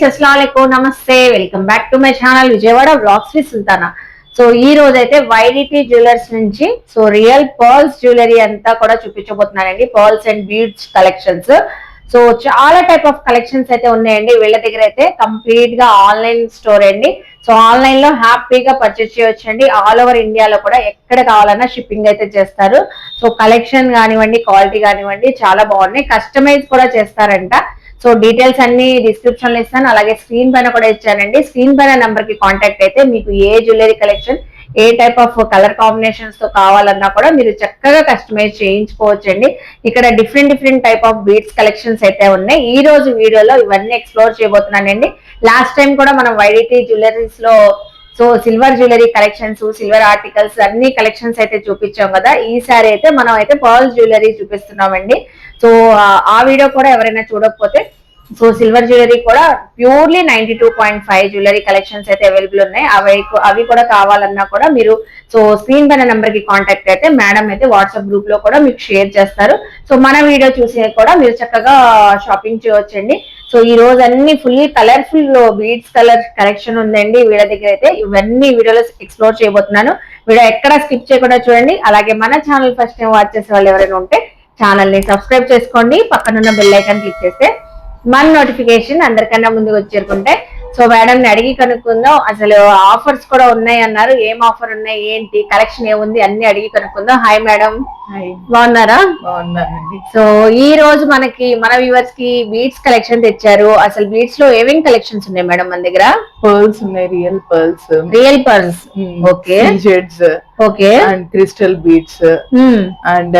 Friends అస్సలం నమస్తే welcome back to my channel Vijayawada blogs with Sultana. So ఈ రోజు అయితే వైడిటీ జ్యువెలర్స్ నుంచి సో రియల్ పర్ల్స్ జ్యువెలరీ అంతా కూడా చూపించబోతున్నానండి. Pearls and beads collections. So చాలా టైప్ ఆఫ్ కలెక్షన్స్ అయితే ఉన్నాయండి. వీళ్ళ దగ్గర అయితే కంప్లీట్గా ఆన్లైన్ స్టోర్ అండి. సో ఆన్లైన్లో హ్యాపీగా పర్చేస్ చేయొచ్చండి. ఆల్ ఓవర్ ఇండియాలో కూడా ఎక్కడ కావాలన్నా షిప్పింగ్ అయితే చేస్తారు. సో కలెక్షన్ కానివ్వండి క్వాలిటీ కానివ్వండి చాలా బాగున్నాయి. కస్టమైజ్ కూడా చేస్తారంట. సో డీటెయిల్స్ అన్ని డిస్క్రిప్షన్లో ఇస్తాను. అలాగే స్క్రీన్ పైన కూడా ఇచ్చానండి. స్క్రీన్ పైన నెంబర్కి కాంటాక్ట్ అయితే మీకు ఏ జ్యువెలరీ కలెక్షన్ ఏ టైప్ ఆఫ్ కలర్ కాంబినేషన్స్తో కావాలన్నా కూడా మీరు చక్కగా కస్టమైజ్ చేయించుకోవచ్చండి. ఇక్కడ different different type of beads collections అయితే ఉన్నాయి. ఈ రోజు వీడియోలో ఇవన్నీ ఎక్స్ప్లోర్ చేయబోతున్నానండి. లాస్ట్ టైం కూడా మనం వైడిటీ జ్యువెలరీస్లో so silver jewellery collections silver articles అన్ని కలెక్షన్స్ అయితే చూపించాం కదా. ఈసారి అయితే మనం అయితే పర్ల్ జ్యువెలరీ చూపిస్తున్నామండి. సో ఆ- వీడియో కూడా ఎవరైనా చూడకపోతే సో సిల్వర్ జ్యువెలరీ కూడా purely ninety two point five jewellery collections అయితే అవైలబుల్ ఉన్నాయి. అవి అవి కూడా కావాలన్నా కూడా మీరు సో స్క్రీన్ పైన నెంబర్కి కాంటాక్ట్ అయితే మేడం అయితే వాట్సాప్ గ్రూప్లో కూడా మీకు షేర్ చేస్తారు. సో మన వీడియో చూసి కూడా మీరు చక్కగా షాపింగ్ చేయవచ్చండి సో ఈ రోజు అన్ని full colourful beads colour collection ఉందండి. వీడియో దగ్గర అయితే ఇవన్నీ వీడియోలో ఎక్స్ప్లోర్ చేయబోతున్నాను. వీడియో ఎక్కడ స్కిప్ చేయకుండా చూడండి. అలాగే మన ఛానల్ ఫస్ట్ టైం వాచ్ చేసే వాళ్ళు ఎవరైనా ఉంటే ఛానల్ని సబ్స్క్రైబ్ చేసుకోండి. పక్కనున్న బెల్ ఐకాన్ క్లిక్ చేస్తే మన నోటిఫికేషన్ అందరికన్నా ముందుకు వచ్చేరుకుంటే సో మేడం అడిగి కనుక్కుందాం. అసలు ఆఫర్స్ కూడా ఉన్నాయి అన్నారు. ఏం ఆఫర్ ఉన్నాయి? ఏంటి? కలెక్షన్ ఏముంది? అన్ని అడిగి కనుక్కుందాం. హాయ్ మేడం బాగున్నారా? బాగున్నానండి. సో ఈ రోజు మనకి మన వ్యూవర్స్కి బీట్స్ కలెక్షన్ తెచ్చారు. అసలు బీట్స్లో ఏమేం కలెక్షన్స్ ఉన్నాయి మేడం మన దగ్గర? పర్ల్స్ ఉన్నాయి. Real pearls real pearls okay jades okay and crystal beads and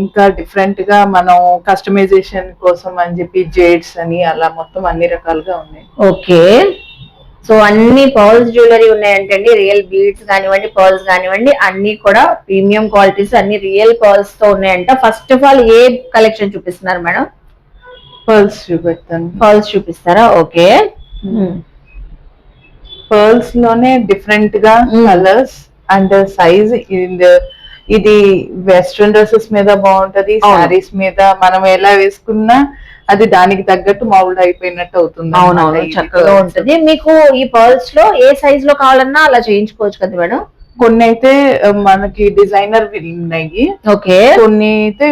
ఇంకా డిఫరెంట్గా మనం కస్టమైజేషన్ కోసం అని చెప్పి జేడ్స్ అని అలా మొత్తం అన్ని రకాలుగా ఉన్నాయి. ఓకే సో అన్ని పర్ల్స్ జ్యువెలరీ ఉన్నాయంటండి. రియల్ బీడ్స్ కానివ్వండి పర్ల్స్ కానివ్వండి అన్ని కూడా ప్రీమియం క్వాలిటీస్ అన్ని రియల్ పర్ల్స్తో ఉన్నాయంట. ఫస్ట్ ఆఫ్ ఆల్ ఏ కలెక్షన్ చూపిస్తున్నారు మేడం? పర్ల్స్ చూపెడతాను. పర్ల్స్ చూపిస్తారా? ఓకే పర్ల్స్లోనే డిఫరెంట్గా. కలర్స్ అండ్ సైజ్ ఇది వెస్ట్రన్ డ్రెస్సెస్ మీద బాగుంటది. సారీస్ మీద మనం ఎలా వేసుకున్నా అది దానికి తగ్గట్టు మౌల్డ్ అయిపోయినట్టు అవుతుంది అవునవును చక్కగా. ఉంటుంది. మీకు ఈ పర్ల్స్లో ఏ సైజ్లో కావాలన్నా అలా చేయించుకోవచ్చు కదా మేడం? కొన్ని అయితే మనకి డిజైనర్ ఉన్నాయి ఓకే. కొన్ని అయితే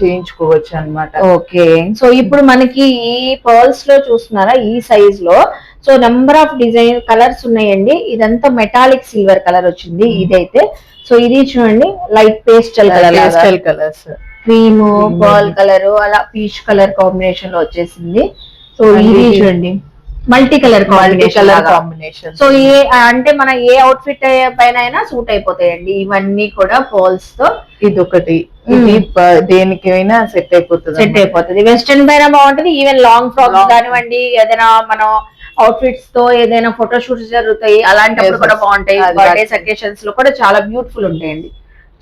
చేయించుకోవచ్చు అన్నమాట. ఓకే. సో ఇప్పుడు మనకి ఈ పర్ల్స్లో చూస్తున్నారా? ఈ సైజ్లో so number of design colours ఉన్నాయండి. ఇదంతా మెటాలిక్ సిల్వర్ కలర్ వచ్చింది. ఇదైతే. సో ఇది చూడండి light pastel colour. Pastel colours. Cream. Pearl colour అలా పీచ్ కలర్ కాంబినేషన్లో వచ్చేసింది. సో ఇది చూడండి. మల్టీ కలర్ కాంబినేషన్ సో ఏ అంటే మన ఏ అవుట్ఫిట్ పైన అయినా సూట్ అయిపోతాయండి. ఇవన్నీ కూడా పోల్స్తో ఇది ఒకటి ఇది దేనికైనా సెట్ అయిపోతుంది సెట్ అయిపోతుంది. వెస్టర్న్ పైన బాగుంటది. Even long frocks. కానివ్వండి ఏదైనా మనం అవుట్ఫిట్స్తో ఏదైనా ఫోటో షూట్స్ జరుగుతాయి అలాంటప్పుడు కూడా. బాగుంటాయి. బర్త్డేస్. అకేషన్స్లో కూడా చాలా బ్యూటిఫుల్ ఉంటాయండి.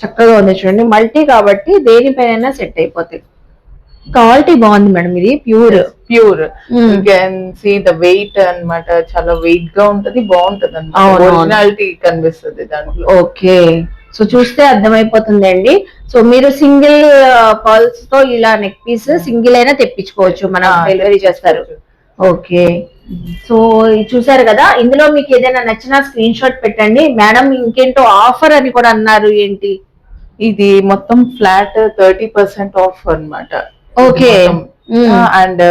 చక్కగా ఉంది చూడండి. మల్టీ కాబట్టి దేనిపైన సెట్ అయిపోతాయి. క్వాలిటీ బాగుంది మేడం ఇది pure pure. You can see the weight అన్నమాట చాలా వెయిట్గా ఉంటది బాగుంటది అనమాట. ఒరిజినాలిటీ కనిపిస్తుంది దాంట్లో. ఓకే సో చూస్తే అర్థమైపోతుంది అండి సో మీరు సింగిల్ పర్ల్స్తో ఇలా నెక్ పీస్ సింగిల్ అయినా తెప్పించుకోవచ్చు. మనం డెలివరీ చేస్తారు. ఓకే. సో చూసారు కదా ఇందులో మీకు ఏదైనా నచ్చిన స్క్రీన్ షాట్ పెట్టండి. మేడం ఇంకేంటో ఆఫర్ అని కూడా అన్నారు ఏంటి? ఇది మొత్తం ఫ్లాట్ థర్టీ పర్సెంట్ ఆఫ్ అన్నమాట. Okay. Mm. And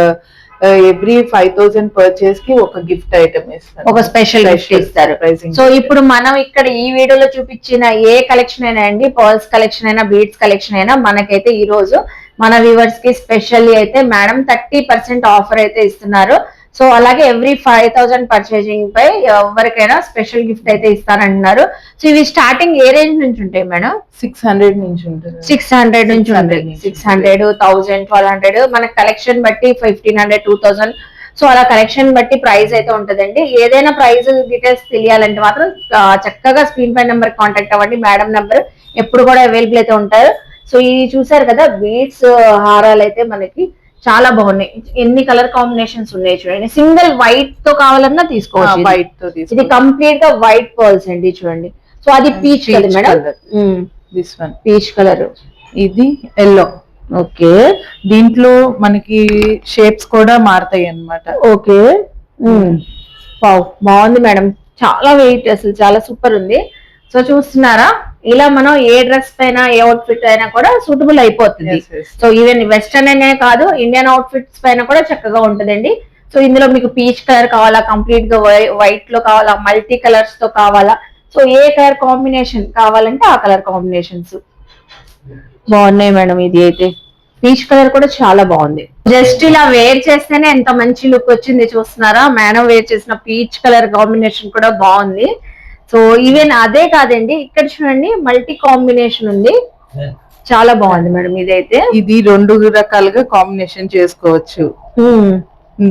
every five thousand పర్చేస్కి ఒక గిఫ్ట్ ఐటమ్ ఇస్తారు ఒక స్పెషల్ గిఫ్ట్ ఇస్తారు. సో ఇప్పుడు మనం ఇక్కడ ఈ వీడియోలో చూపించిన ఏ కలెక్షన్ అయినా అండి పర్ల్స్ కలెక్షన్ అయినా బీడ్స్ కలెక్షన్ అయినా మనకైతే ఈ రోజు మన వ్యూవర్స్కి స్పెషల్లీ అయితే మేడం థర్టీ పర్సెంట్ ఆఫర్ అయితే ఇస్తున్నారు. సో అలాగే ఎవ్రీ ఫైవ్ థౌసండ్ పర్చేసింగ్ పై ఎవరికైనా స్పెషల్ గిఫ్ట్ అయితే ఇస్తారంటున్నారు సో ఇవి స్టార్టింగ్ ఏ రేంజ్ నుంచి ఉంటాయి మేడం సిక్స్ హండ్రెడ్ నుంచి ఉంటుంది. సిక్స్ హండ్రెడ్ నుంచి 600 ఉంది నుంచి six hundred thousand twelve hundred మన కలెక్షన్ బట్టి fifteen hundred two thousand so అలా కలెక్షన్ బట్టి ప్రైస్ అయితే ఉంటుందండి. ఏదైనా ప్రైస్ డీటెయిల్స్ తెలియాలంటే మాత్రం చక్కగా స్క్రీన్ పై నెంబర్ కాంటాక్ట్ అవ్వండి. మేడం నెంబర్ ఎప్పుడు కూడా అవైలబుల్ అయితే ఉంటారు. సో ఇది చూసారు కదా బీడ్స్ హారాలు అయితే మనకి చాలా బాగున్నాయి. ఎన్ని కలర్ కాంబినేషన్స్ ఉన్నాయి చూడండి. సింగిల్ వైట్తో కావాలన్నా తీసుకోవచ్చు. వైట్తో ఇది కంప్లీట్గా వైట్ పర్ల్స్ అండి చూడండి. సో అది peach Peach madam. This one peach colour ఇది ఎల్లో ఓకే. దీంట్లో మనకి షేప్స్ కూడా మారుతాయి అన్నమాట. ఓకే. బాగుంది మేడం. చాలా వెయిట్ అసలు చాలా సూపర్ ఉంది. సో చూస్తున్నారా? ఇలా మనం ఏ డ్రెస్ పైన ఏ అవుట్ఫిట్ అయినా కూడా సూటబుల్ అయిపోతుంది. సో ఈవెన్ వెస్టర్న్ అనే కాదు ఇండియన్ అవుట్ఫిట్స్ పైన కూడా చక్కగా ఉంటుందండి. సో ఇందులో మీకు పీచ్ కలర్ కావాలా కంప్లీట్గా వైట్లో కావాలా మల్టీ కలర్స్తో కావాలా? సో ఏ కలర్ కాంబినేషన్ కావాలంటే ఆ కలర్ కాంబినేషన్స్ బాగున్నాయి మేడం ఇది అయితే. పీచ్ కలర్ కూడా చాలా బాగుంది. జస్ట్ ఇలా వేర్ చేస్తేనే ఎంత మంచి లుక్ వచ్చింది చూస్తున్నారా? మేడం వేర్ చేసిన పీచ్ కలర్ కాంబినేషన్ కూడా బాగుంది. సో ఈవెన్ అదే కాదండి ఇక్కడ చూడండి మల్టీ కాంబినేషన్ ఉంది. చాలా బాగుంది మేడం ఇదైతే. ఇది రెండు రకాలుగా కాంబినేషన్ చేసుకోవచ్చు.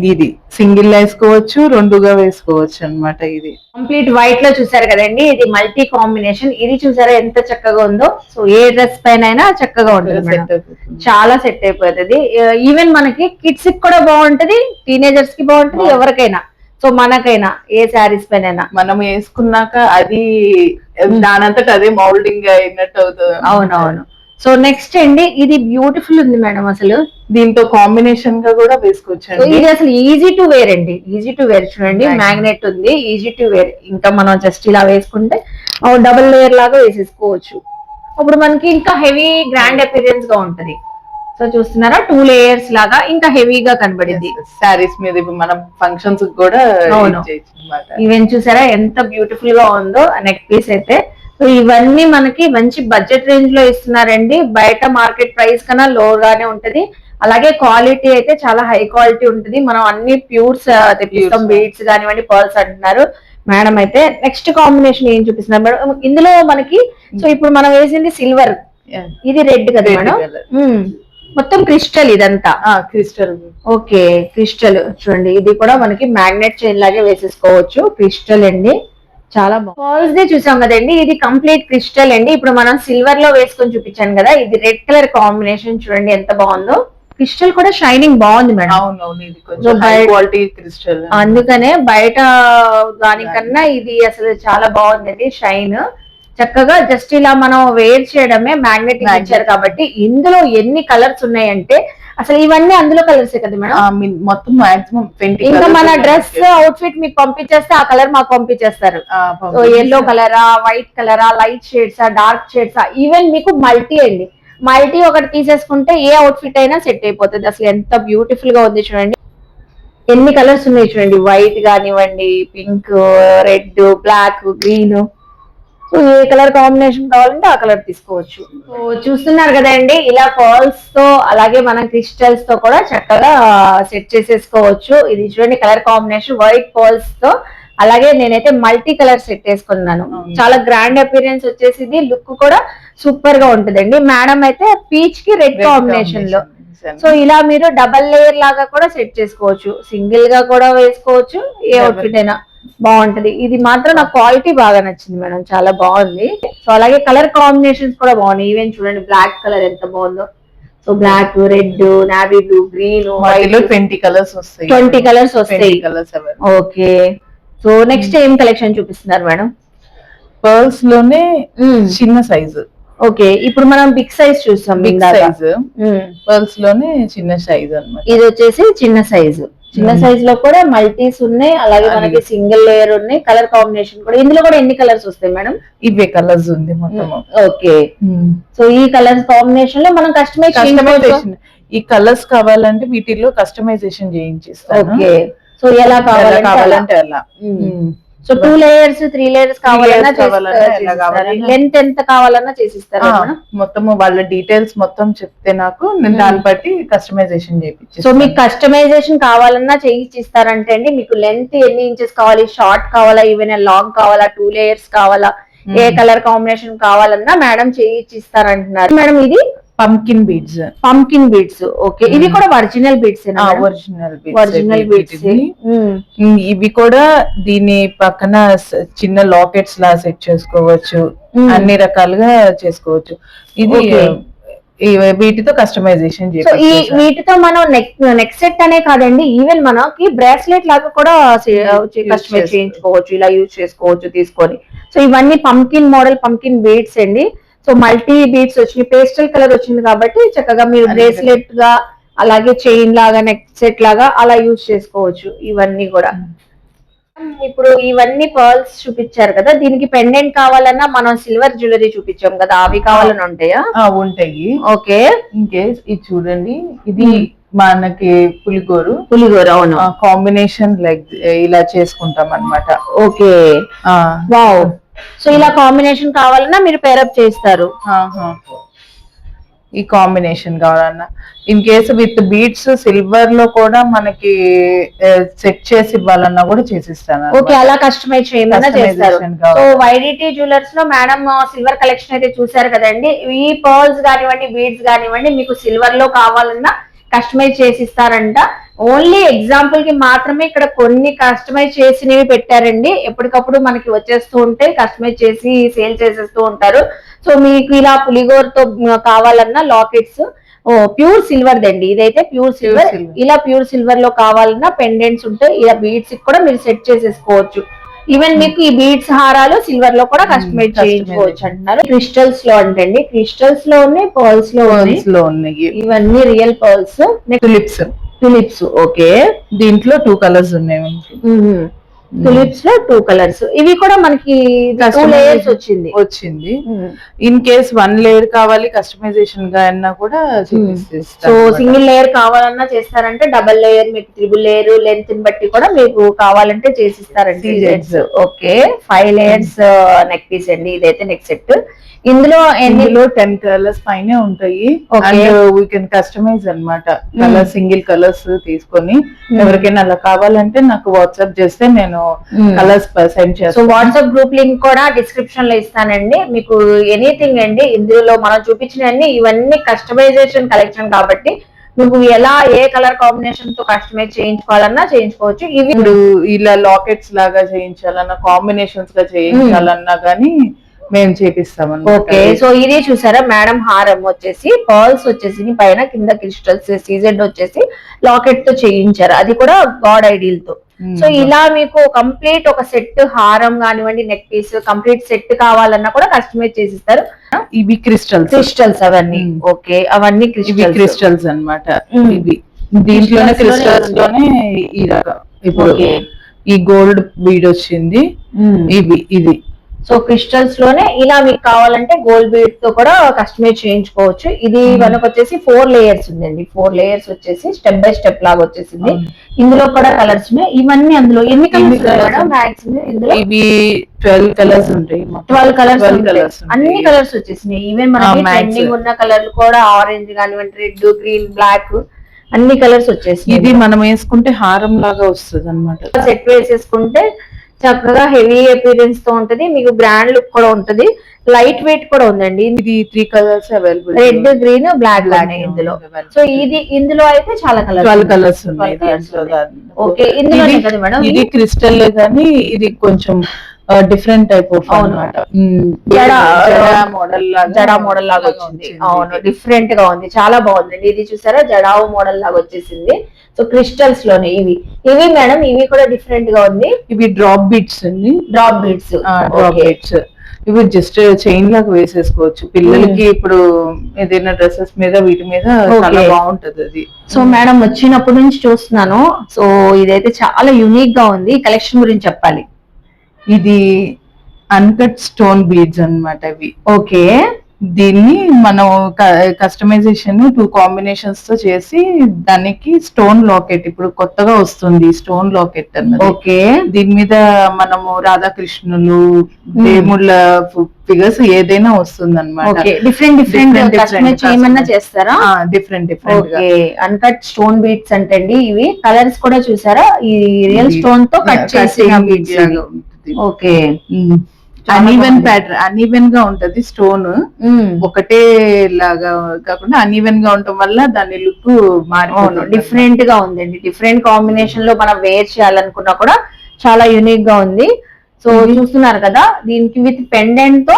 ఇది సింగిల్ వేసుకోవచ్చు రెండుగా వేసుకోవచ్చు అన్నమాట ఇది. కంప్లీట్ వైట్లో చూసారు కదండి ఇది మల్టీ కాంబినేషన్. ఇది చూసారా ఎంత చక్కగా ఉందో? సో ఏ డ్రెస్ పైన చక్కగా ఉంటుంది. చాలా సెట్ అయిపోతుంది. ఈవెన్ మనకి కిడ్స్కి కూడా బాగుంటది టీనేజర్స్కి బాగుంటది ఎవరికైనా. సో మనకైనా ఏ శారీస్ పైన మనం వేసుకున్నాక అది దానంతట అదే మౌల్డింగ్ అయినట్టు అవుతుంది. అవునవును. సో నెక్స్ట్ అండి ఇది బ్యూటిఫుల్ ఉంది మేడం అసలు. దీంతో కాంబినేషన్గా కూడా వేసుకోవచ్చు ఇది అసలు ఈజీ టు వేర్ అండి. ఈజీ టు వేర్ చూడండి. మ్యాగ్నెట్ ఉంది ఈజీ టు వేర్ ఇంకా మనం జస్ట్ ఇలా వేసుకుంటే డబుల్ లేయర్ లాగా వేసేసుకోవచ్చు. అప్పుడు మనకి ఇంకా హెవీ గ్రాండ్ అపీరియన్స్గా ఉంటది. సో చూస్తున్నారా? టూ లేయర్స్ లాగా ఇంకా హెవీగా కనబడింది. శారీస్ మీద మనం ఫంక్షన్స్ కూడా ఈవెన్ చూసారా ఎంత బ్యూటిఫుల్గా ఉందో నెక్ పీస్ అయితే. సో ఇవన్నీ మనకి మంచి బడ్జెట్ రేంజ్లో ఇస్తున్నారండి. బయట మార్కెట్ ప్రైస్ కన్నా లో గానే ఉంటది. అలాగే క్వాలిటీ అయితే చాలా హై క్వాలిటీ ఉంటుంది. మనం అన్ని ప్యూర్స్ తెప్పిస్తాం. బీడ్స్ కానివ్వండి పర్ల్స్ అంటున్నారు. మేడం అయితే నెక్స్ట్ కాంబినేషన్ ఏం చూపిస్తున్నారు? మేడం ఇందులో మనకి సో ఇప్పుడు మనం వేసింది సిల్వర్. ఇది రెడ్ కదా మేడం. మొత్తం క్రిస్టల్ ఇదంతా? క్రిస్టల్. Okay crystal. చూడండి ఇది కూడా మనకి మ్యాగ్నెట్ చైన్ లాగే వేసేసుకోవచ్చు. క్రిస్టల్ అండి. చాలా బాల్స్ ది చూసాం కదండి ఇది కంప్లీట్ క్రిస్టల్ అండి. ఇప్పుడు మనం సిల్వర్లో వేసుకొని చూపించాను కదా ఇది రెడ్ కలర్ కాంబినేషన్ చూడండి ఎంత బాగుందో. క్రిస్టల్ కూడా షైనింగ్ బాగుంది మేడం. అందుకనే బయట దానికన్నా ఇది అసలు చాలా బాగుందండి షైన్. చక్కగా జస్ట్ ఇలా మనం వేర్ చేయడమే మ్యాగ్నెట్ Magnet. ఇచ్చారు కాబట్టి ఇందులో ఎన్ని కలర్స్ ఉన్నాయంటే అసలు ఇవన్నీ అందులో కలర్సే కదా మేడం? మొత్తం మాక్సిమం ట్వంటీ ఇంకా మన డ్రెస్ అవుట్ఫిట్ మీకు పంపించేస్తే ఆ కలర్ మాకు పంపించేస్తారు. సో ఎల్లో కలరా వైట్ కలరా లైట్ షేడ్సా డార్క్ షేడ్సా ఈవెన్ మీకు మల్టీ అండి. మల్టీ ఒకటి తీసేసుకుంటే ఏ అవుట్ఫిట్ అయినా సెట్ అయిపోతుంది. అసలు ఎంత బ్యూటిఫుల్గా ఉంది చూడండి. ఎన్ని కలర్స్ ఉన్నాయి చూడండి. వైట్ కానివ్వండి pink red black green so ఏ కలర్ కాంబినేషన్ కావాలంటే ఆ కలర్ తీసుకోవచ్చు. సో చూస్తున్నారు కదండి ఇలా పర్ల్స్తో అలాగే మనం క్రిస్టల్స్తో కూడా చక్కగా సెట్ చేసేసుకోవచ్చు. ఇది చూడండి కలర్ కాంబినేషన్ వైట్ పర్ల్స్తో. అలాగే నేనైతే మల్టీ కలర్ సెట్ వేసుకున్నాను. చాలా గ్రాండ్ అపీరియన్స్ వచ్చేసి ఇది లుక్ కూడా సూపర్గా ఉంటుందండి. మేడం అయితే పీచ్కి రెడ్ కాంబినేషన్లో. సో ఇలా మీరు డబల్ లేయర్ లాగా కూడా సెట్ చేసుకోవచ్చు. సింగిల్గా కూడా వేసుకోవచ్చు. ఏ. అవుట్ఫిట్ అయినా బాగుంటది. ఇది మాత్రం నాకు క్వాలిటీ బాగా నచ్చింది మేడం. చాలా బాగుంది. సో అలాగే కలర్ కాంబినేషన్స్ కూడా బాగున్నాయి. ఈవెన్ చూడండి బ్లాక్ కలర్ ఎంత బాగుందో. So black red navy blue green వాటిలో ట్వంటీ కలర్స్ వస్తాయి. ట్వంటీ కలర్స్ వస్తాయి. Colours okay. సో నెక్స్ట్ ఏం కలెక్షన్ చూపిస్తున్నారు మేడం? పర్ల్స్లోనే చిన్న సైజు ఓకే ఇప్పుడు మనం బిగ్ సైజ్ చూస్తాం బిగ్. సైజ్. పర్ల్స్లోనే చిన్న సైజ్ అన్నమాట. ఇది వచ్చేసి చిన్న సైజు చిన్న. సైజ్లో కూడా మల్టీస్ ఉన్నాయి అలాగే. మనకి సింగిల్ లేయర్ ఉన్నాయి కలర్ కాంబినేషన్ కూడా. ఇందులో కూడా ఎన్ని కలర్స్ వస్తాయి మేడం? ఇవే కలర్స్ ఉంది మొత్తం ఓకే. సో ఈ కలర్స్ కాంబినేషన్లో మనం కస్టమైజ్ కస్టమైజేషన్ ఈ కలర్స్ కావాలంటే వీటిలో కస్టమైజేషన్ చేయించిస్తాను. ఓకే. సో ఎలా కావాలంటే అలా. So two layers three layers కావాలన్నా. లెంత్ ఎంత కావాలన్నా చేసిస్తారా మొత్తము వాళ్ళ డీటెయిల్స్ మొత్తం చెప్తే నాకు నేను దాన్ని బట్టి కస్టమైజేషన్ చేయించి సో మీకు కస్టమైజేషన్ కావాలన్నా చేయించి ఇస్తారంటే అండి మీకు లెంత్ ఎన్ని ఇంచెస్ కావాలి షార్ట్ కావాలా ఈవెన్ లాంగ్ కావాలా టూ లేయర్స్ కావాలా ఏ కలర్ కాంబినేషన్ కావాలన్నా మేడం చేయించి ఇస్తారంటున్నారు మేడం ఇది pumpkin beads pumpkin beads okay ఇవి కూడా original beads original original beads ఇవి కూడా దీని పక్కన చిన్న లాకెట్స్ లా సెట్ చేసుకోవచ్చు. Hmm. అన్ని రకాలుగా చేసుకోవచ్చు. ఇది వీటితో కస్టమైజేషన్ సో ఈ వీటితో మనం నెక్ నెక్ సెట్ అనే కాదండి ఈవెన్ మనకి బ్రాస్లెట్ లాగా కూడా కస్టమైజ్ చేసుకోవచ్చు. చేయించుకోవచ్చు ఇలా యూజ్ చేసుకోవచ్చు తీసుకొని. సో ఇవన్నీ పంకిన్ మోడల్ పంకిన్ బీడ్స్ అండి. సో మల్టీ బీడ్స్ వచ్చినాయి పేస్టల్ కలర్ వచ్చింది కాబట్టి చక్కగా మీరు బ్రేస్లెట్గా అలాగే చైన్ లాగా నెక్ సెట్ లాగా అలా యూజ్ చేసుకోవచ్చు ఇవన్నీ కూడా. ఇప్పుడు ఇవన్నీ పర్ల్స్ చూపించారు కదా దీనికి పెండెంట్ కావాలన్నా మనం సిల్వర్ జ్యువెలరీ చూపించాం కదా అవి కావాలని ఉంటాయా? ఉంటాయి. ఓకే. ఇన్ కేస్ ఇది చూడండి ఇది మనకి పులిగోరు. పులిగోర అవును. కాంబినేషన్ లైక్ ఇలా చేసుకుంటాం అనమాట ఓకే. వావ్. సో ఇలా కాంబినేషన్ కావాలన్నా మీరు పేరప్ చేస్తారు. ఈ కాంబినేషన్ కావాలన్నా. ఇన్ కేసు విత్ బీట్స్ సిల్వర్లో కూడా మనకి సెట్ చేసి ఇవ్వాలన్నా కూడా చేసిస్తాను ఓకే అలా కస్టమైజ్ చేయమన్నా చేస్తారు. సో వైడిటీ జ్యువెలర్స్లో మేడం సిల్వర్ కలెక్షన్ అయితే చూసారు కదండి. ఈ పర్ల్స్ కానివ్వండి బీడ్స్ కానివ్వండి మీకు సిల్వర్లో కావాలన్నా కస్టమైజ్ చేసి ఇస్తారంట ఓన్లీ ఎగ్జాంపుల్కి మాత్రమే ఇక్కడ కొన్ని కస్టమైజ్ చేసినవి పెట్టారండి. ఎప్పటికప్పుడు మనకి వచ్చేస్తూ ఉంటే కస్టమైజ్ చేసి సేల్ చేసేస్తూ ఉంటారు. సో మీకు ఇలా పులిగోరతో కావాలన్నా లాకెట్స్ ప్యూర్ సిల్వర్ దండి. ఇదైతే ప్యూర్ సిల్వర్. ఇలా ప్యూర్ సిల్వర్లో కావాలన్నా పెండెంట్స్ ఉంటాయి. ఇలా బీడ్స్ కూడా మీరు సెట్ చేసేసుకోవచ్చు. ఈవెన్ మీకు ఈ బీడ్స్ హారాలు సిల్వర్లో కూడా కస్టమైజ్ customization. చేయించుకోవచ్చు అంటున్నారు. క్రిస్టల్స్లో అంటండి క్రిస్టల్స్లో ఉన్నాయి పర్ల్స్లో లో ఉన్నాయి. ఇవన్నీ real pearls tulips tulips okay దీంట్లో టూ కలర్స్ ఉన్నాయి టులిప్స్లో టూ కలర్స్ ఇవి కూడా మనకి టూ లేయర్స్ వచ్చింది. వచ్చింది. ఇన్ కేస్ వన్ లేయర్ కావాలి కస్టమైజేషన్గా అన్నా కూడా సో సింగిల్ లేయర్ కావాలన్నా చేస్తారంటే డబల్ లేయర్ మీకు త్రిబుల్ లేయర్ లెంత్ని బట్టి కూడా మీకు కావాలంటే చేసిస్తారండి. Okay five layers neck piece అండి. ఇదైతే నెక్ సెట్ ఇందులో ఇందులో టెన్ కలర్స్ పైనే ఉంటాయి. అండ్ వీ కెన్ కస్టమైజ్ అన్నమాట. కలర్ సింగిల్ కలర్స్ తీసుకొని ఎవరికైనా అలా కావాలంటే నాకు వాట్సాప్ చేస్తే నేను Hmm. కలర్స్ సెండ్ సో చేస్తాను. వాట్సాప్ గ్రూప్ లింక్ కూడా డిస్క్రిప్షన్లో ఇస్తానండి. మీకు ఎనీథింగ్ అండి ఇందులో మనం చూపించినవన్నీ ఇవన్నీ కస్టమైజేషన్ కలెక్షన్ కాబట్టి మీకు ఎలా ఏ కలర్ కాంబినేషన్తో కస్టమైజ్ చేయించుకోవాలన్నా చేయించుకోవచ్చు. ఇవి ఇప్పుడు ఇలా లాకెట్స్ లాగా చేయించాలన్నా కాంబినేషన్స్గా చేయించాలన్నా గానీ మేము చేపిస్తాం ఓకే సో ఇది చూసారా మేడం హారం వచ్చేసి పర్ల్స్ వచ్చేసి పైన కింద క్రిస్టల్స్ సీజెడ్ వచ్చేసి లాకెట్తో చేయించారు. అది కూడా గాడ్ ఐడియల్తో. సో ఇలా మీకు కంప్లీట్ ఒక సెట్ హారం కానివ్వండి నెక్ పీస్ కంప్లీట్ సెట్ కావాలన్నా కూడా కస్టమైజ్ చేసిస్తారు. ఇవి క్రిస్టల్స్. క్రిస్టల్స్ అవన్నీ. ఓకే అవన్నీ క్రిస్టల్స్. Hmm. ఇవి. దీంట్లోనే క్రిస్టల్స్లోనే ఈ రకం. ఇప్పుడు. ఈ గోల్డ్ బీడ్ వచ్చింది. ఇవి ఇది సో క్రిస్టల్స్లోనే ఇలా మీకు కావాలంటే గోల్డ్ బీడ్తో కూడా కస్టమైజ్ చేయించుకోవచ్చు. ఇది మనకు వచ్చేసి ఫోర్ లేయర్స్ ఉందండి. ఫోర్ లేయర్స్ వచ్చేసి స్టెప్ బై స్టెప్ లాగా వచ్చేసింది. ఇందులో కూడా కలర్స్ ఇవన్నీ అందులో ఎన్ని కలర్స్ ఇందులో? ఇవి ట్వెల్వ్ కలర్స్ ఉంటాయి ట్వెల్వ్ కలర్స్ అన్ని కలర్స్ వచ్చేసినాయి. ఈవెన్ మనకి. ట్రెండింగ్ ఉన్న కలర్లు కూడా ఆరెంజ్ కానివ్వండి రెడ్ గ్రీన్ బ్లాక్ అన్ని కలర్స్ వచ్చేసినాయి. ఇది మనం వేసుకుంటే హారం లాగా వస్తుంది అనమాట సెట్ వేసేసుకుంటే చక్కగా హెవీ అపీరెన్స్తో ఉంటది. మీకు బ్రాండ్ లుక్ కూడా ఉంటది. లైట్ వెయిట్ కూడా ఉందండి. ఇది three colours available red green black ఉన్నాయి ఇందులో. సో ఇది ఇందులో అయితే చాలా కలర్స్ ట్వెల్వ్ కలర్స్ ఉన్నాయి 12 colours దాంట్లో. ఉన్నాయి. దాంట్లో. ఓకే ఇందులో మేడం? ఇది క్రిస్టల్ కానీ ఇది కొంచెం డిఫరెంట్ టైప్ ఆఫ్. అనమాట జడ- మోడల్ జడా మోడల్ లాగా వచ్చింది. అవును డిఫరెంట్గా ఉంది. చాలా బాగుందండి ఇది చూసారా? జడావు మోడల్ లాగా వచ్చేసింది. సో క్రిస్టల్స్లోనే ఇవి. ఇవి మేడం ఇవి కూడా డిఫరెంట్గా ఉంది. ఇవి డ్రాప్ బీట్స్ అండి. డ్రాప్ బీడ్స్ డ్రాప్ బీట్స్ ఇవి జస్ట్ చైన్ లాగా వేసేసుకోవచ్చు. పిల్లలకి ఇప్పుడు ఏదైనా డ్రెస్సెస్ మీద వీటి మీద చాలా. బాగుంటది అది. సో మేడం వచ్చినప్పటి నుంచి చూస్తున్నాను. సో ఇదైతే చాలా యూనిక్గా ఉంది. కలెక్షన్ గురించి చెప్పాలి. ఇది అన్కట్ స్టోన్ బీడ్స్ అన్నమాట ఇవి ఓకే. దీన్ని మనం కస్టమైజేషన్ టూ కాంబినేషన్స్తో చేసి దానికి స్టోన్ లాకెట్ ఇప్పుడు కొత్తగా వస్తుంది స్టోన్ లాకెట్ అన్నది. ఓకే. దీని మీద మనము రాధాకృష్ణులు దేవుళ్ళ ఫిగర్స్ ఏదైనా వస్తుంది అనమాట డిఫరెంట్ డిఫరెంట్ customize. చేస్తారా? Different different uncut stone beads అంటండి ఇవి. కలర్స్ కూడా చూసారా? ఈ రియల్ స్టోన్తో కట్ చేసిన cutting బీట్స్ ఉంటుంది. ఓకే. బాగుంది. ప్యాటర్న్ అన్ఈవెన్గా ఉంటది స్టోన్ ఒకటే లాగా కాకుండా అన్ఈవెన్గా ఉండటం వల్ల దాని లుక్ మారిపోతుంది. డిఫరెంట్గా ఉందండి. డిఫరెంట్ కాంబినేషన్లో మనం వేర్ చేయాలనుకున్నా కూడా చాలా యూనిక్గా ఉంది. సో చూస్తున్నారు కదా దీనికి విత్ పెండెంట్తో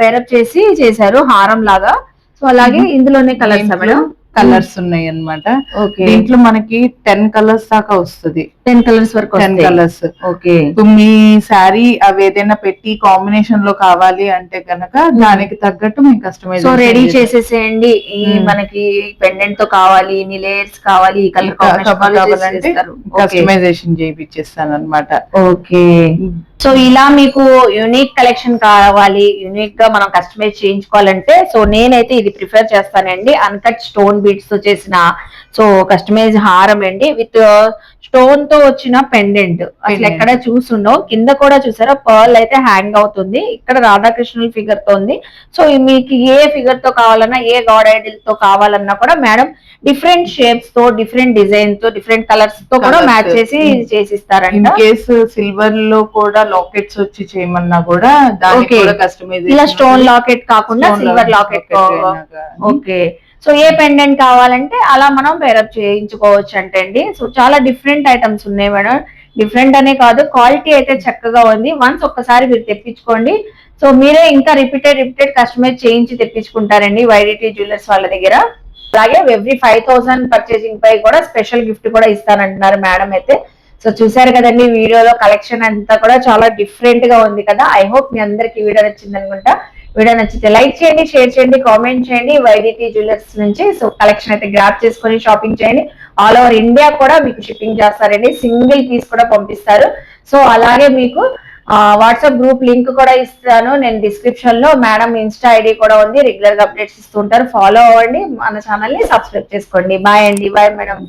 పేరప్ చేసి చేశారు హారం లాగా. సో అలాగే ఇందులోనే కలర్స్ మేడం కలర్స్ ఉన్నాయి అన్నమాట ఓకే. దీంట్లో మనకి టెన్ కలర్స్ దాకా వస్తుంది. టెన్ కలర్స్ వరకు టెన్ కలర్స్. ఓకే. మీ శారీ అవి ఏదైనా పెట్టి కాంబినేషన్లో కావాలి అంటే గనక దానికి తగ్గట్టు మేము కస్టమైజ్ సో రెడీ చేసేసేయండి. ఈ Hmm. మనకి పెండెంట్తో కావాలి ఇన్ని లేయర్స్ కావాలి ఈ కలర్ కావాలంటే కస్టమైజేషన్ చేయించేస్తాను అనమాట ఓకే. సో ఇలా మీకు యూనిక్ కలెక్షన్ కావాలి యూనిక్గా మనం కస్టమైజ్ చేయించుకోవాలంటే సో నేనైతే ఇది ప్రిఫర్ చేస్తానండి. అన్కట్ స్టోన్ బీట్స్తో చేసిన సో కస్టమైజ్ హారం అండి. విత్ స్టోన్తో వచ్చిన పెండెంట్ అసలు. ఎక్కడ చూసుండవు కింద కూడా చూసారా? పర్ల్ అయితే హ్యాంగ్ అవుతుంది. ఇక్కడ రాధాకృష్ణుల ఫిగర్తో ఉంది. సో మీకు ఏ ఫిగర్తో కావాలన్నా ఏ గాడ్ ఐడిల్తో కావాలన్నా కూడా మేడం డిఫరెంట్ షేప్స్తో డిఫరెంట్ డిజైన్తో డిఫరెంట్ కలర్స్తో కూడా. మ్యాచ్ చేసి Hmm. చేసిస్తారంట. కేస్ సిల్వర్లో కూడా లాకెట్స్ వచ్చి చేయమన్నా కూడా ఇలా స్టోన్ లాకెట్ కాకుండా సిల్వర్ లాకెట్ ఓకే సో ఏ పెండెంట్ కావాలంటే అలా మనం పేరప్ చేయించుకోవచ్చు అంటండి సో చాలా డిఫరెంట్ ఐటమ్స్ ఉన్నాయి మేడం. డిఫరెంట్ అనే కాదు క్వాలిటీ అయితే చక్కగా ఉంది. వన్స్ ఒక్కసారి మీరు తెప్పించుకోండి. సో మీరే ఇంకా రిపీటెడ్ రిపీటెడ్ కస్టమైజ్ చేయించి తెప్పించుకుంటారండి వైడిటీ జ్యువెలర్స్ వాళ్ళ దగ్గర. అలాగే ఎవ్రీ ఫైవ్ థౌసండ్ పర్చేసింగ్ పై కూడా స్పెషల్ గిఫ్ట్ కూడా ఇస్తానంటున్నారు మేడం అయితే. సో చూసారు కదండి వీడియోలో కలెక్షన్ అంతా కూడా చాలా డిఫరెంట్గా ఉంది కదా. ఐ హోప్ మీ అందరికి వీడియో నచ్చింది అనుకుంటా వీడియో నచ్చితే లైక్ చేయండి షేర్ చేయండి కామెంట్ చేయండి. వైడిటీ జ్యువెలర్స్ నుంచి సో కలెక్షన్ అయితే గ్రాప్ చేసుకొని షాపింగ్ చేయండి. ఆల్ ఓవర్ ఇండియా కూడా మీకు షిప్పింగ్ చేస్తారండి. సింగిల్ పీస్ కూడా పంపిస్తారు. సో అలాగే మీకు వాట్సాప్ గ్రూప్ లింక్ కూడా ఇస్తాను. నేను డిస్క్రిప్షన్లో మేడం ఇన్స్టా ఐడి కూడా ఉంది. రెగ్యులర్గా అప్డేట్స్ ఇస్తుంటారు ఫాలో అవ్వండి. మన ఛానల్ని సబ్స్క్రైబ్ చేసుకోండి. బాయ్ అండి. Bye madam.